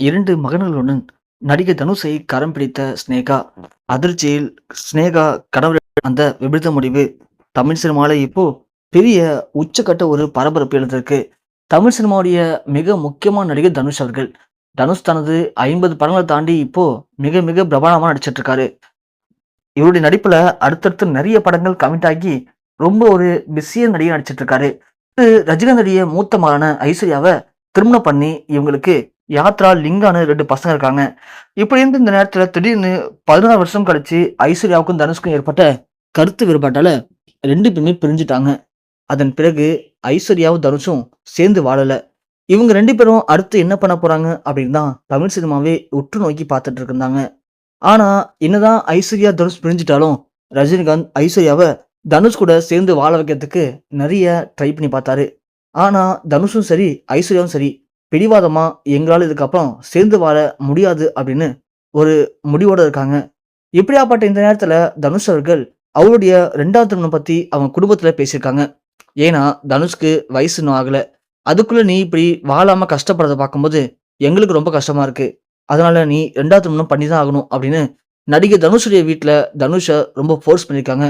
இரண்டு மகன்களுடன் நடிகர் தனுஷை கரம் பிடித்த ஸ்னேகா அதிர்ச்சியில் ஸ்னேகா கடவுள் அந்த விபரீத முடிவு. தமிழ் சினிமாவில் இப்போ பெரிய உச்சக்கட்ட ஒரு பரபரப்பு எழுந்திருக்கு. தமிழ் சினிமாவுடைய மிக முக்கியமான நடிகர் தனுஷ் அவர்கள். தனுஷ் தனது ஐம்பது படங்களை தாண்டி இப்போ மிக மிக பிரபலமாக நடிச்சிட்டு இருக்காரு. இவருடைய நடிப்புல அடுத்தடுத்து நிறைய படங்கள் கமிட் ஆகி ரொம்ப ஒரு பிஸியாக நடிகை நடிச்சிட்டு இருக்காரு. இது ரஜினிகாந்துடைய மூத்த மகனான ஐஸ்வர்யாவை திருமணம் பண்ணி இவங்களுக்கு யாத்ரா லிங்கான்னு ரெண்டு பசங்க இருக்காங்க. இப்படி இருந்து இந்த நேரத்தில் திடீர்னு பதினாறு வருஷம் கழிச்சு ஐஸ்வர்யாவுக்கும் தனுஷ்க்கும் ஏற்பட்ட கருத்து வேறுபாட்டால ரெண்டு பேருமே பிரிஞ்சுட்டாங்க. அதன் பிறகு ஐஸ்வர்யாவும் தனுஷும் சேர்ந்து வாழல. இவங்க ரெண்டு பேரும் அடுத்து என்ன பண்ண போறாங்க அப்படின்னு தான் தமிழ் சினிமாவே உற்று நோக்கி பார்த்துட்டு இருந்தாங்க ஆனா என்னதான் ஐஸ்வர்யா தனுஷ் பிரிஞ்சிட்டாலும் ரஜினிகாந்த் ஐஸ்வர்யாவை தனுஷ் கூட சேர்ந்து வாழ வைக்கிறதுக்கு நிறைய ட்ரை பண்ணி பார்த்தாரு. ஆனா தனுஷும் சரி ஐஸ்வர்யாவும் சரி பிடிவாதமாக எங்களால் இதுக்கப்புறம் சேர்ந்து வாழ முடியாது அப்படின்னு ஒரு முடிவோடு இருக்காங்க. இப்படியாப்பட்ட இந்த நேரத்தில் தனுஷ் அவர்கள் அவருடைய ரெண்டாவது திருமணம் பற்றி அவங்க குடும்பத்தில் பேசியிருக்காங்க. ஏன்னா தனுஷ்க்கு வயசு இன்னும் ஆகலை. அதுக்குள்ளே நீ இப்படி வாழாமல் கஷ்டப்படுறத பார்க்கும்போது எங்களுக்கு ரொம்ப கஷ்டமாக இருக்குது அதனால நீ ரெண்டாவது திருமணம் பண்ணி தான் ஆகணும் அப்படின்னு நடிகை தனுஷுடைய வீட்டில் தனுஷை ரொம்ப ஃபோர்ஸ் பண்ணியிருக்காங்க.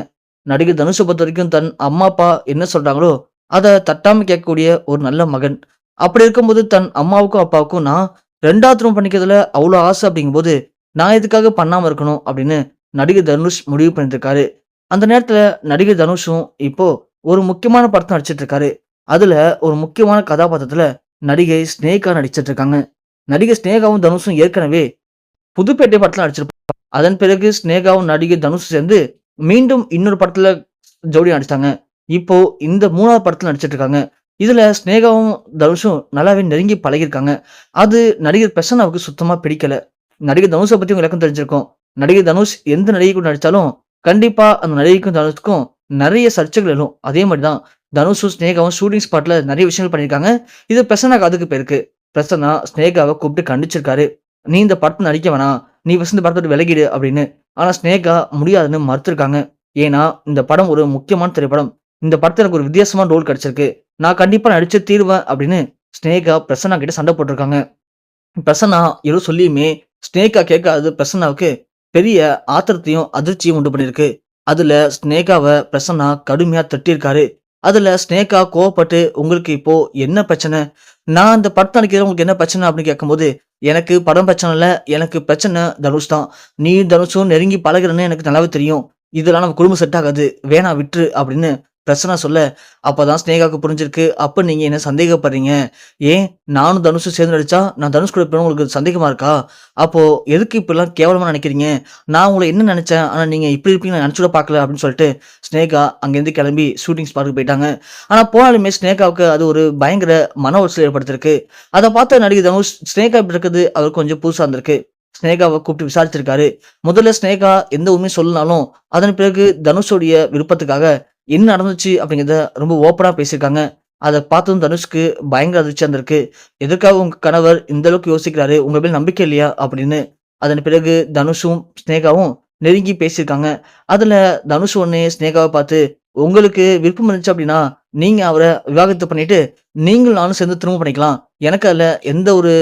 நடிகை தனுஷை பொறுத்த வரைக்கும் தன் அம்மா அப்பா என்ன சொல்கிறாங்களோ அதை தட்டாமல் கேட்கக்கூடிய ஒரு நல்ல மகன். அப்படி இருக்கும்போது தன் அம்மாவுக்கும் அப்பாவுக்கும் நான் ரெண்டாவது ரூம் பண்ணிக்கிறதுல அவ்வளோ ஆசை அப்படிங்கும்போது நான் எதுக்காக பண்ணாமல் இருக்கணும் அப்படின்னு நடிகர் தனுஷ் முடிவு பண்ணிருக்காரு அந்த நேரத்தில் நடிகர் தனுஷும் இப்போ ஒரு முக்கியமான படத்தை நடிச்சிட்டு இருக்காரு அதுல ஒரு முக்கியமான கதாபாத்திரத்துல நடிகை ஸ்னேகா நடிச்சிட்டு இருக்காங்க நடிகை ஸ்னேகாவும் தனுஷும் ஏற்கனவே புதுப்பேட்டை படத்துல நடிச்சிருப்பாங்க. அதன் பிறகு ஸ்னேகாவும் நடிகை தனுஷ் சேர்ந்து மீண்டும் இன்னொரு படத்துல ஜோடி நடிச்சிட்டாங்க. இப்போ இந்த மூணாவது படத்துல நடிச்சிட்டு இருக்காங்க இதில் ஸ்னேகாவும் தனுஷும் நல்லாவே நெருங்கி பழகியிருக்காங்க. அது நடிகர் பிரசன்னாவுக்கு சுத்தமாக பிடிக்கல. நடிகர் தனுஷை பற்றி உங்களுக்கு தெரிஞ்சிருக்கும். நடிகர் தனுஷ் எந்த நடிகை கூட கண்டிப்பாக அந்த நடிகைக்கும் தனுஷுக்கும் நிறைய சர்ச்சைகள் எழும். அதே மாதிரி தான் தனுஷும் ஸ்னேகாவும் ஷூட்டிங் ஸ்பாட்ல நிறைய விஷயங்கள் பண்ணியிருக்காங்க. இது பிரசன்னாக்கு அதுக்கு பேருக்கு. பிரசன்னா ஸ்னேகாவை கூப்பிட்டு கண்டிச்சிருக்காரு. நீ இந்த படத்தை நடிக்க வேணாம். நீ வசந்த படத்தோட விலகிடு அப்படின்னு. ஆனால் ஸ்னேகா முடியாதுன்னு மறுத்திருக்காங்க. ஏன்னா இந்த படம் ஒரு முக்கியமான திரைப்படம். இந்த படத்துல எனக்கு ஒரு வித்தியாசமான ரோல் கிடைச்சிருக்கு. நான் கண்டிப்பா நடிச்சு தீர்வேன் அப்படின்னு ஸ்னேகா பிரசன்னா கிட்ட சண்டை போட்டிருக்காங்க. பிரசன்னா எதுவும் சொல்லியுமே ஸ்னேகா கேட்காது பிரசன்னாவுக்கு பெரிய ஆத்திரத்தையும் அதிர்ச்சியும் உண்டு பண்ணியிருக்கு. அதுல ஸ்னேகாவை பிரசன்னா கடுமையா தட்டியிருக்காரு. அதுல ஸ்னேகா கோவப்பட்டு உங்களுக்கு இப்போ என்ன பிரச்சனை? நான் அந்த படத்தை நடிக்கிறேன் உங்களுக்கு என்ன பிரச்சனை? அப்படின்னு கேட்கும்போது எனக்கு படம் பிரச்சனை இல்லை. எனக்கு பிரச்சனை தனுஷ் தான். நீ தனுஷும் நெருங்கி பழகுறன்னு எனக்கு நல்லாவே தெரியும். இதெல்லாம் நம்ம குடும்பம் செட் ஆகாது. வேணா விட்டுரு அப்படின்னு பிரச்சனை சொல்ல அப்பதான் ஸ்னேகாவுக்கு புரிஞ்சிருக்கு. அப்போ நீங்கள் என்ன சந்தேகப்படுறீங்க? ஏன்? நானும் தனுஷும் சேர்ந்து நடிச்சா நான் தனுஷ் கூட போய் உங்களுக்கு சந்தேகமாக இருக்கா? அப்போது எதுக்கு இப்படிலாம் கேவலமாக நினைக்கிறீங்க? நான் உங்களை என்ன நினச்சேன்? ஆனால் நீங்கள் இப்படி இருப்பீங்க நான் நினைச்சுட பார்க்கல அப்படின்னு சொல்லிட்டு ஸ்னேகா அங்கேருந்து கிளம்பி ஷூட்டிங் ஸ்பாட்டுக்கு போயிட்டாங்க. ஆனால் போனாலுமே ஸ்னேகாவுக்கு அது ஒரு பயங்கர மன உச்சல் ஏற்படுத்திருக்கு அதை பார்த்த நடிகர் தனுஷ் ஸ்னேகா இப்படி இருக்குது அவருக்கு கொஞ்சம் புதுசாக இருந்திருக்கு ஸ்னேகாவை கூப்பிட்டு விசாரிச்சிருக்காரு. முதல்ல ஸ்னேகா எந்த உண்மையும் சொல்லனாலும் அதன் பிறகு தனுஷோடைய விருப்பத்துக்காக என்ன நடந்துச்சு அப்படிங்கிறத ரொம்ப ஓப்பனாக பேசியிருக்காங்க. அதை பார்த்ததும் தனுஷ்க்கு பயங்கர அதிர்ச்சியா இருந்திருக்கு. எதுக்காக உங்கள் கணவர் இந்த அளவுக்கு யோசிக்கிறாரு? உங்கள் மேல் நம்பிக்கை இல்லையா? அப்படின்னு அதன் பிறகு தனுஷும் ஸ்னேகாவும் நெருங்கி பேசியிருக்காங்க. அதில் தனுஷ் ஒன்று ஸ்னேகாவை பார்த்து உங்களுக்கு விருப்பம் இருந்துச்சு அப்படின்னா நீங்கள் அவரை விவாகரத்து பண்ணிட்டு நீங்கள் நானும் சேர்ந்து திரும்ப பண்ணிக்கலாம். எனக்கு அதில் எந்த ஒரு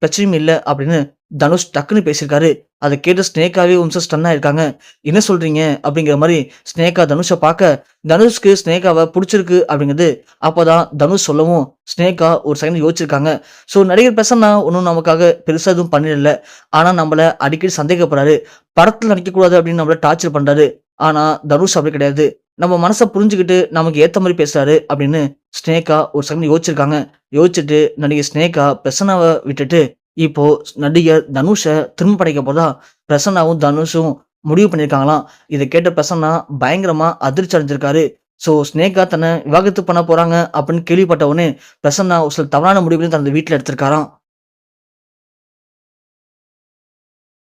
பிரச்சனையும் இல்லை அப்படின்னு தனுஷ் டக்குன்னு பேசியிருக்காரு. அதை கேட்டு ஸ்னேகாவே வம்சம் ஸ்டன் ஆயிருக்காங்க. என்ன சொல்றீங்க? அப்படிங்கிற மாதிரி ஸ்னேகா தனுஷை பார்க்க தனுஷ்க்கு ஸ்னேகாவை பிடிச்சிருக்கு அப்படிங்கிறது அப்போதான் தனுஷ் சொல்லவும் ஸ்னேகா ஒரு செகண்ட் யோசிச்சிருக்காங்க. ஸோ நடிகர் பிரசன்னா ஒன்றும் நமக்காக பெருசாக எதுவும் பண்ணிடல. ஆனால் நம்மள அடிக்கடி சந்தேகப்படுறாரு. படத்தில் நடிக்கக்கூடாது அப்படின்னு நம்மள டார்ச்சர் பண்ணுறாரு ஆனால் தனுஷ் அப்படி கிடையாது. நம்ம மனசை புரிஞ்சுக்கிட்டு நமக்கு ஏற்ற மாதிரி பேசுறாரு அப்படின்னு ஸ்னேகா ஒரு செகண்ட் யோசிச்சிருக்காங்க. யோசிச்சுட்டு நடிகை ஸ்னேகா பிரசன்னாவை விட்டுட்டு இப்போ நடிகர் தனுஷை திரும்ப படைக்க போதா பிரசன்னாவும் தனுஷும் முடிவு பண்ணியிருக்காங்களாம். இதை கேட்ட பிரசன்னா பயங்கரமாக அதிர்ச்சி அடைஞ்சிருக்காரு. ஸோ ஸ்னேகா தன்னை விவாகத்து பண்ண போகிறாங்க அப்படின்னு கேள்விப்பட்ட உடனே பிரசன்னா ஒரு சில தவறான முடிவுகளையும் தனது வீட்டில் எடுத்திருக்காராம்.